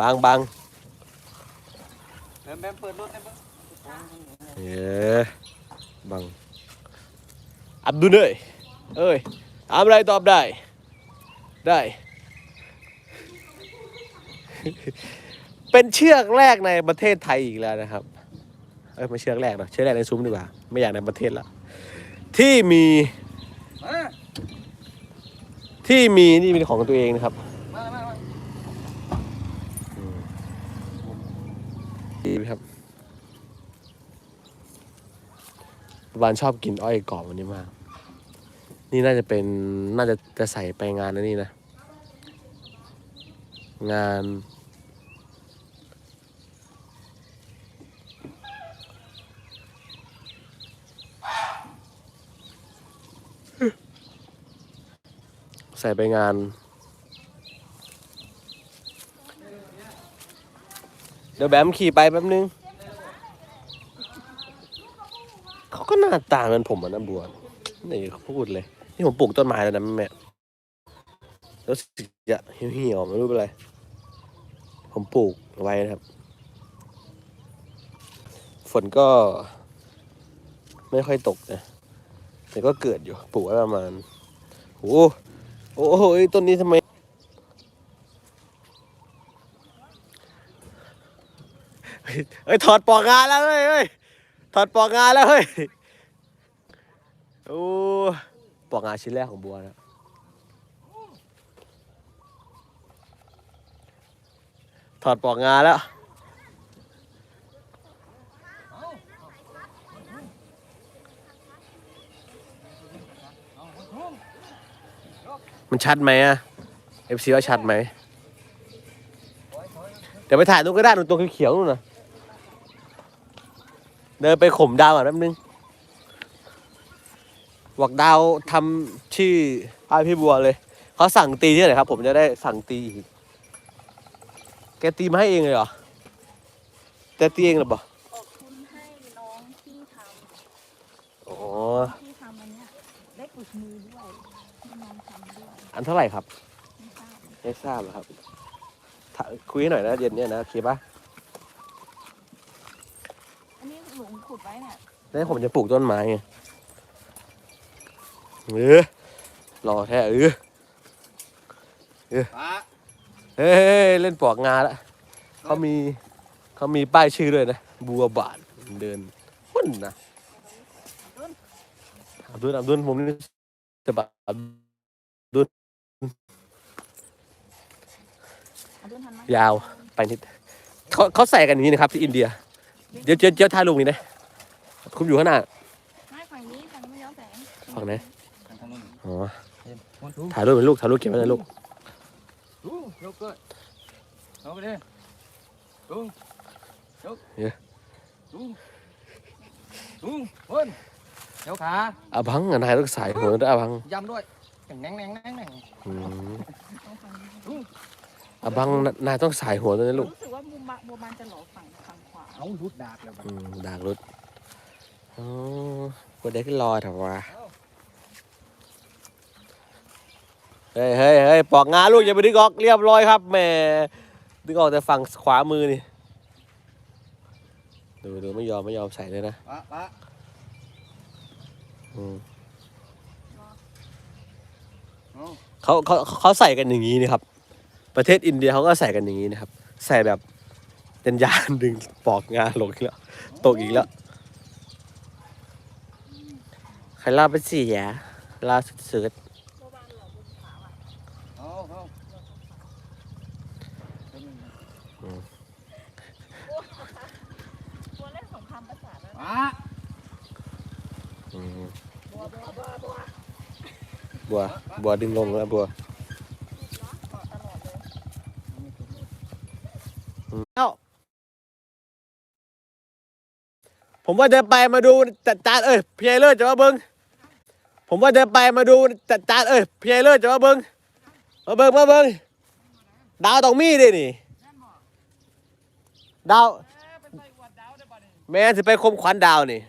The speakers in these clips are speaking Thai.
บางบางแบมแบมเปิดรถได้ปะเอ้ยบังอับดุลเอ้ยเอ้ยถามอะไรตอบได้ ได้ เป็นเชือกแรกในประเทศไทยอีกแล้วนะครับ เอ้ยไม่เชือกแรกหรอกเชือกแรกในซุ้มดีกว่า ไม่อยากในประเทศละ ที่มีมาที่มีนี่เป็นของตัวเองนะครับ มามามา ดีครับวานชอบกินอ้อยกรอบวันนี้มาก นี่น่าจะเป็นน่าจะจะใส่ไปงานนะนี่นะ งาน ใส่ไปงาน เดี๋ยวแบมขี่ไปแป๊บนึง เขาก็หน้าตาเหมือนผมอะนะบัวนี่เขาพูดเลย นี่ผมปลูกต้นไม้แล้วนะแม่แล้วสึกจะเหี่ยวๆไม่รู้เป็นไร ผมปลูกไว้นะครับ ฝนก็ ไม่ค่อยตกนะ แต่ก็เกิดอยู่ ปลูกไว้ประมาณโอ้โหโอ้โหเอ้ยต้นนี้ทำไม เฮ้ยถอดปอกงานแล้วเฮ้ยเฮ้ยถอดปอกงานแล้วเฮ้ยโอ้ปอกงานชิ้นแรกของบัวนะถอดปอกงานแล้วมันชัดไหมอะเอฟซีว่าชัดไหม เดี๋ยวไปถ่ายตรงก็ได้ตรงตัวเขียวๆนู่นนะ เดินไปข่มดาวก่อนแป๊บนึงบอกดาวทำชื่อป้ายพี่บัวเลย เขาสั่งตีที่ไหนครับ ผมจะได้สั่งตีอีกแกตีมาให้เองเลยเหรอแต่ตีเองเหรอบ่ออกทุนให้น้องที่ทอ๋อำที่ทำอันเนี้ยได้ฝึกมือด้วยให้น้องทำด้วย อันเท่าไหร่ครับ ไม่ทราบไม่ทราบเหรอครับถาคุยให้หน่อยนะเย็นเนี่ยนะโอเคปะ อันนี้หลุมขุดไว้เนี่ยแล้วผมจะปลูกต้นไม้ไงเออรอแท้เออป้าเฮ้ยเล่นปอกงาแล้วเขามีเขามีป้ายชื่อด้วยนะ บัวบานเดินหุ่นนะอับดุลอับดุลผมนี่จะบอับดุลเอาด้วยทันไหมยาวไปนิดเขาเขาใส่กันอย่างนี้นะครับที่อินเดีย เดี๋ยวเดี๋ยวเดี๋ยวถ่ายรูปนี่นะคุณอยู่ข้างหน้าไม่ฝั่งนี้ฝั่งนี้ไม่ย้อนแสงฝั่งไหนทางทางนู้นอ๋อเห็นมันถูถ่ายรูปเป็นลูกถ่ายรูปเก็บไว้ในลูกถูยกเลยเอาไปดิถูยกถูถูวนเดี๋ยวขาอาบังอันไหนต้องสายหัวด้วยอาบังยำด้วยแหน่งแหน่งแหน่งแหน่งแหน่งอืมเอาฝั่งนี้อาบังนายต้องสายหัวด้วยนะลูก งขวาเอารุดดาบแล้วบัดอืมดากรถอ๋อวันเด็กรอเถอะวะเฮ้ยเฮ้ยเฮ้ยปอกงาลูกอย่าไปดึงออกเรียบร้อยครับแหม่ดึงออกแต่ฝั่งขวามือนี่ดูดูไม่ยอมไม่ยอมใส่เลยนะป้าป้าอืมเอาเขาเขาเขาใส่กันอย่างนี้นะครับ ประเทศอินเดียเขาก็ใส่กันอย่างนี้นะครับ ใส่แบบ เป็นยานดึงปอกงาลงอีกแล้วตกอีกแล้วใครลาไปสียลาสุดบัวบานหลอมุมขวาอะเอาเอาบัวเสงครามประสาทแล้วป้าๆอืมบัวบัวบัวบัวบัว บัวดึงลงแล้วบัว ตลอดเลย เอ้า ผมว่าเดินไปมาดูจัดจานเอ้ยพี่ไอเลิศจะมาเบิ้งผมว่าเดินไปมาดูจัดจานเอ้ยพี่ไอเลิศจะมาเบิ้งมาเบิ้งมาเบิ้งดาวต้องมีดินี่ดาวแม่นสิไปคมขวัญดาวนี่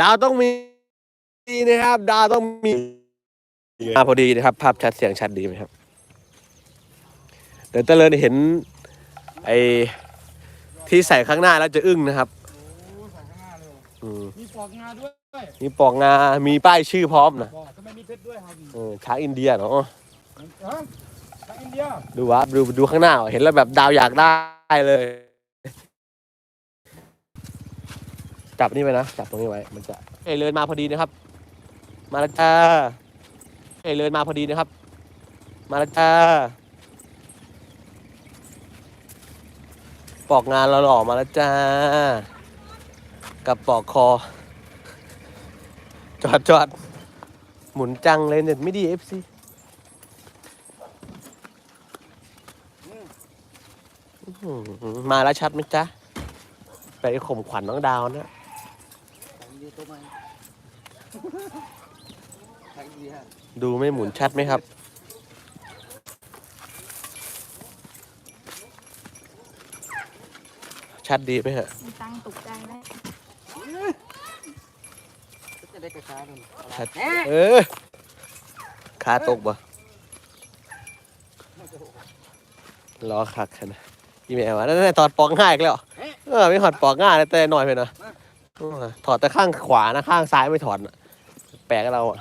ดาวต้องมีนะครับ ดาวต้องมีมาพอดีนะครับ ภาพชัดเสียงชัดดีไหมครับ เดี๋ยวเตลินเห็นไอ ที่ใส่ข้างหน้าแล้วจะอึ้งนะครับโอ้ใส่ข้างหน้าเลยเหรออืมมีปลอกงาด้วยมีปอกงา มีป้ายชื่อพร้อมนะบอกทำไมมีเพชรด้วยครับเออช้างอินเดียเนาะฮะทางอินเดียดูวะดูดูข้างหน้าเห็นแล้วแบบดาวอยากได้เลย จับนี่ไว้นะจับตรงนี้ไว้มันจะเอยเลินมาพอดีนะครับ มาแล้วจ้าเอยเลินมาพอดีนะครับ มาแล้วจ้า ปอกงานเราหล่อมาแล้วจ้า กับปอกคอ จอดจอดหมุนจังเลยเน็ตไม่ดีเอฟซีมาแล้วชัดไหมจ๊ะ ไปข่มขวัญน้องดาวนะดูไม่หมุนชัดไหมครับ ชัดดีไหมฮะมีตังค์ตกใจไหมจะได้กระชากมันชัดเออขาตกบ่รอคักขนาดอีเมลวะนั่นๆถอดปอกง่ายอีกแล้วเออไม่ถอดปอกง่ายนะแต่หน่อยไปนะเออถอดแต่ข้างขวานะข้างซ้ายไม่ถอดน่ะแปลกกับเราอะ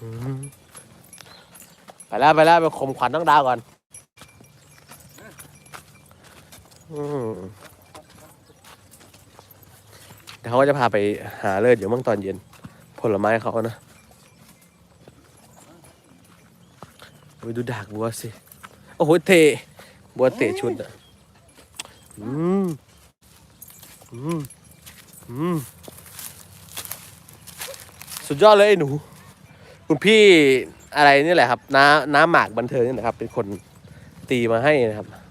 อืมไปแล้วไปแล้วไปข่มขวัญน้องดาวก่อนอืม เดี๋ยวเขาก็จะพาไปหาเลิศอยู่เมื่อตอนเย็น ผลไม้เขานะไปดูดากบัวสิ โอ้โหเทบัวเตะชุดอะ อืม อืม อืม สุดยอดเลยไอ้หนู คุณพี่อะไรนี่แหละครับ น้าน้าหมากบันเทิงนี่แหละครับ เป็นคนตีมาให้นะครับ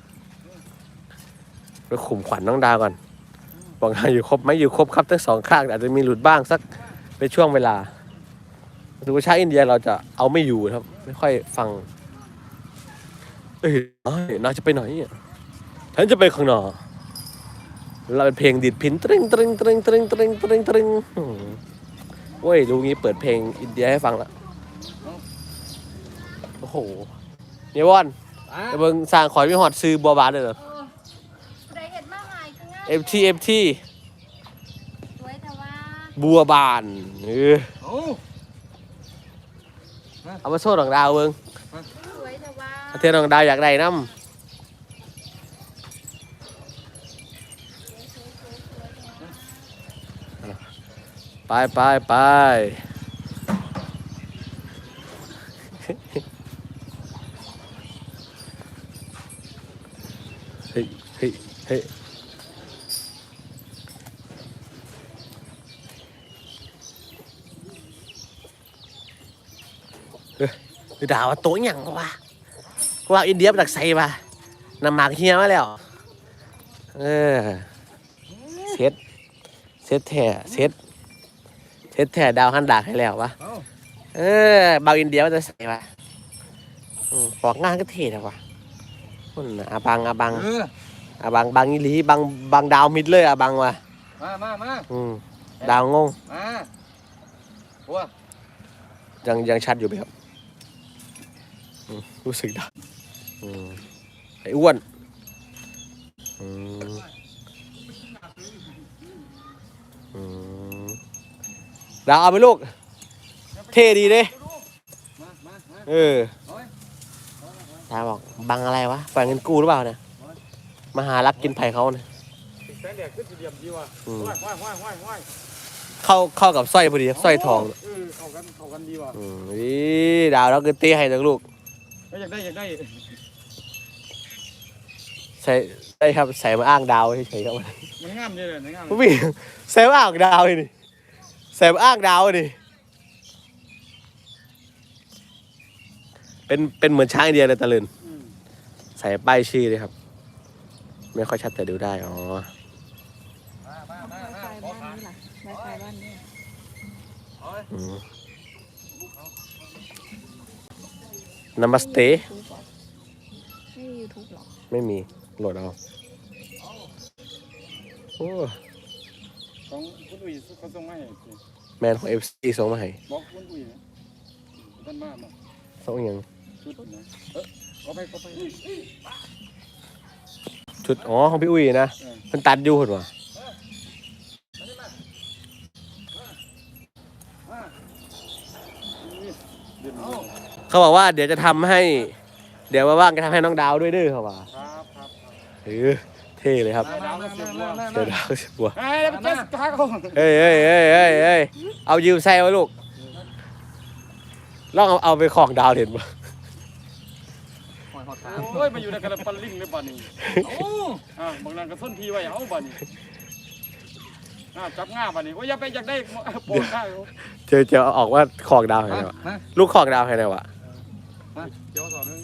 ไปข่มขวัญน้องดาวก่อนบอกว่าอยู่ครบไหมอยู่ครบครับทั้งสองข้างแต่อาจจะมีหลุดบ้างสักเป็นช่วงเวลาดูว่าชาติอินเดียเราจะเอาไม่อยู่ครับ ไม่ค่อยฟัง เอ้ยน้อยน้าจะไปไหนอะฉันจะไปข้างนอกเราเป็นเพลงดิดพินตริงตริงตริงตริงตริงตริงตริงอืมเว้ยดูงี้เปิดเพลงอินเดียให้ฟังละโอ้โหเนี่ยวอนอะจะเบิ่งสร้างขอยมีหอดซื้อบัวบานเลยเหรอ เอฟทีเอฟทีสวยแต่ว่าบัวบานเออโอ้เอามาโซ่ดอกดาวเบิ่งสวยแต่ว่าประเทศดอกดาวอยากได้น้ำไปไปไปเฮ้ยเฮ้ยเฮ้ย คือดาวว่าโต๊ะหยังวะว่าอินเดียมาจากไซวะนำหมากเฮียมาแล้ว เออเซ็ตเซ็ตแท้เซ็ตเซ็ตแท้ดาวหันดากให้แล้ววะเอาเออบาวอินเดียมันจะใส่วะอืมปอกงานก็เท่แล้ววะคนน่ะอาบังอาบังเอออาบังบังอีหลีบังบังดาวมิดเลยอาบังวะมามามาอืมดาวงงมาบัวยังยังชัดอยู่ไหมครับอืม รู้สึกได้อืมไอ้อ้วนอืมอืมดาวเอาไปลูก เท่ดีเด้มามามาเออโอ้ยตาบอกบังอะไรวะฝ่ายเงินกู้หรือเปล่าเนี่ยมาหารักกินไผ่เขาเนี่ยแสงแดดขึ้นสีเหลี่ยมดีว่ะอืมว่ายว่ายว่ายว่ายว่ายเข้าเข้ากับสร้อยพอดีสร้อยทองเออเข้ากันเข้ากันดีว่ะอืมนี่ดาวแล้วก็เต้ให้จากลูก เอ้ยอยากได้อยากได้ใส่ได้ครับใส่มาอ้างดาวเฉยๆครับมันงามเลยมันงามพี่ใส่มาอ้างดาวเลยนี่ใส่มาอ้างดาวเลยนี่เป็นเป็นเหมือนช้างอินเดียเลยตะลึนอืมใส่ป้ายชื่อเลยครับ ไม่ค่อยชัดแต่ดูได้อ๋อมามามาไวมาไฟขอบ้านขานี้ล่ะไวไฟบ้านนี้โอ้ยอืม นามาสเต ไม่มียูทูบหรอไม่มีโหลดเอาโอ้ของคุณอุ้ยเขาส่งมาให้สิแมนของเอฟซีส่งมาให้บอกคุณอุ้ยนะท่านมามาส่งหย่างชุดนะเออก็ไปก็ไป ชุดอ๋อของพี่อุ้ยนะมันตัดอยู่เหรอ เขาบอกว่าเดี๋ยวจะทำให้ เดี๋ยวว่างๆจะทำให้น้องดาวด้วยเด้อเขาว่าครับครับเออเท่เลยครับมามามามาเดี๋ยวดาวสิบัวไอ้เดี๋ยวไปเจ๊กาเขาเฮ้ยเฮ้ยเฮ้ยเฮ้ยเฮ้ยเอายืมใส่ไว้ลูกลองเอาเอาไปของดาวเห็นปะโอ้ยมาอยู่ในกระปันลิงเลยบ้านนี้เอ้าอ่าบางนั้นก็ส้นทีไว้เอาบ้านนี้อ่าจับง่าบ้านนี้ว่าอย่าไปอยากได้โปรดข้าวเจอเจอออกว่าของดาวเห็นไหมวะมาลูกของดาวเห็นไหมวะ มาเดี๋ยวสอนนึง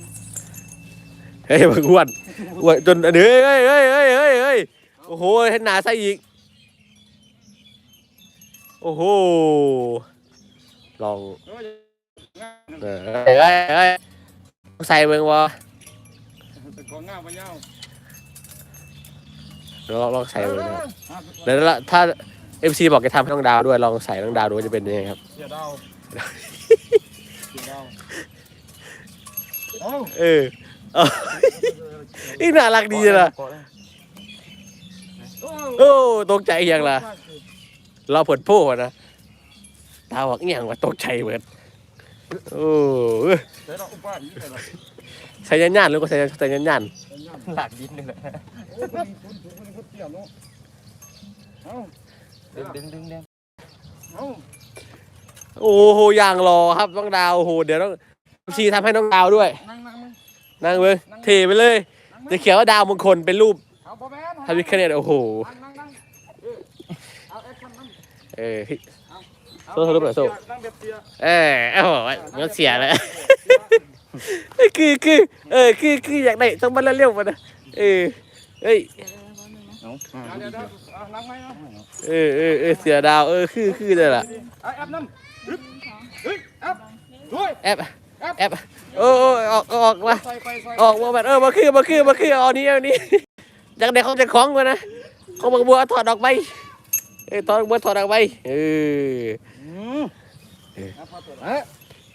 เฮ้ยมันอ้วนอ้วนจนเฮ้ยเฮ้ยเฮ้ยเฮ้ยเฮ้ยเฮ้ยโอ้โหเห็นหนาใส่อีก โอ้โห ลอง เอ้ยง่าเออเฮ้ยเฮ้ยเฮ้ยใส่เมืองวะแต่ของง่ามันยาวลองลองใส่เมืองนะแล้วถ้าเอฟซีบอกจะทำให้น้องดาวด้วย ลองใส่น้องดาวดูว่าจะเป็นยังไงครับเสียดาวเสียดาวเอ้าเอ อเอาอีน่ารักดีเลยล่ะโอ้ตกใจอีกอย่างล่ะเราเปิดโพ่นะดาวบอกอหย่างว่าตกใจเหมือนโอ้เอ้ยเดี๋ยวเราอุปาหีไปเลยใส่ยันยันหรือก็ใส่ใส่ยันยันหลักดินนี่แหละโอ้คนคนถูกคนคนเตี้ยเนาะเอ้าดึงดึงดึงดึงเอ้าโอ้โหอย่างรอครับน้องดาวโอ้โหเดี๋ยวต้องชีทำให้น้องดาวด้วยนั่งนั่งมึง นั่งเว้ยเทไปเลยนั่งมึจะงเขียนว่าดาวมงคลเป็นรูปเอาพ่อแม่ทำวิคเนตโอ้โห นั่งนั่งนั่งเออเอาแอคชั่นนั่งเออเอาโซ่โซ่รูปหน่อยโซ่ นั่งแบบเตี้ยเออโอ้โหมันเสียเลยคือคือเออคือคืออยากได้ต้องมาเร็วๆมานะเออเอ้ยเดี๋ยวเดี๋ยวแป๊บนึงนะเอาเอาเดี๋ยวเดี๋ยวเอานั่งไหมเอาเออเออเออเสียดาวเออคือคือเลยล่ะ เอาแอปนั่งหนึ่งสองเฮ้ยแอปด้วยแอป แอปโอ้โอ้ออกออกมาใส่ไปใส่ออกมาแบบเออมาคือมาคือมาคือเอานี้เอานี้อยากได้ของจะของมานะของบักบัวถอดออกไปเออถอดบัวถอดออกไปเอออืมเอาพอตัวละ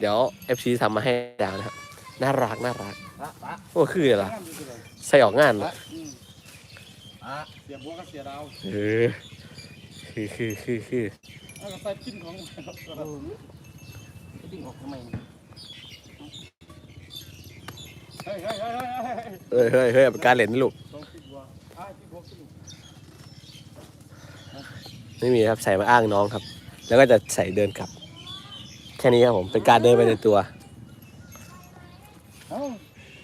เดี๋ยวเอฟซีทำมาให้ดาวนะครับน่ารักน่ารักปะปะโอ้คืออะไรล่ะนั่งดูสิเลยใส่ออกงานปะอืมอะเสียบัวกับเสียดาวเออคือคือคือคือเอาก็ใส่กินของดึงออกทำไม เฮ้ยเฮ้ยเฮ้ยเฮ้ยเฮ้ยเฮ้ยเฮ้ยเฮ้ยเป็นการเล่นนะลูก ลองกินบัวอะกินบัวกินบัวไม่มีครับใส่มาอ้างน้องครับ แล้วก็จะใส่เดินกลับ แค่นี้ครับผมเป็นการเดินไปในตัวเอ้า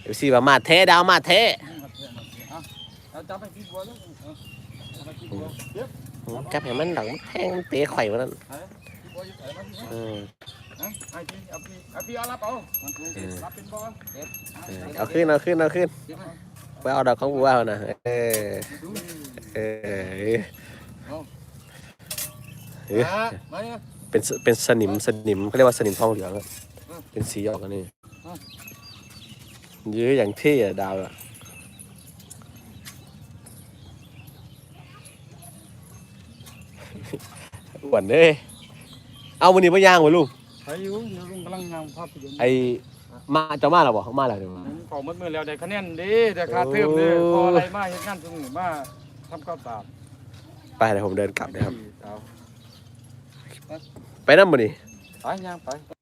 เอฟซีมามาเทดาวมาเทเอาจับไปกินบัวแล้วเอาจับไปกินบัวเดี๋ยวจับให้มันหลังมันแทงมันเตะไข่มันนั่นกินบัวอยู่ไหนมาที่เออ ไอ้พี่เอาพี่เอาพี่เอารับเอารับเป็นบอลเอาขึ้นเอาขึ้นเอาขึ้นไปเอาดอกของบัวเอานะเออเออเออะเป็นเป็นสนิมสนิมเขาเรียกว่าสนิมทองเหลืองเป็นสีออกกันนี่เยอะอย่างเท่อะดาวอะอ้วนเด้ยเอาวันนี้มาย่างไว้ลูก ใครอยู่เดี๋ยวลุงกำลังงานภาพยนตร์ไอมาเจะมาแล้วบ่มาแล้วเดี๋ยวมาขอมืดมือแล้วได้คะแนนดีได้ค่าเทอมดีพออะไรมาเห็นงานตรงนี้มาทำข้าวสารไปเดี๋ยวผมเดินกลับนะครับ เอาไปนั่นบ่นี่ไปย่างไป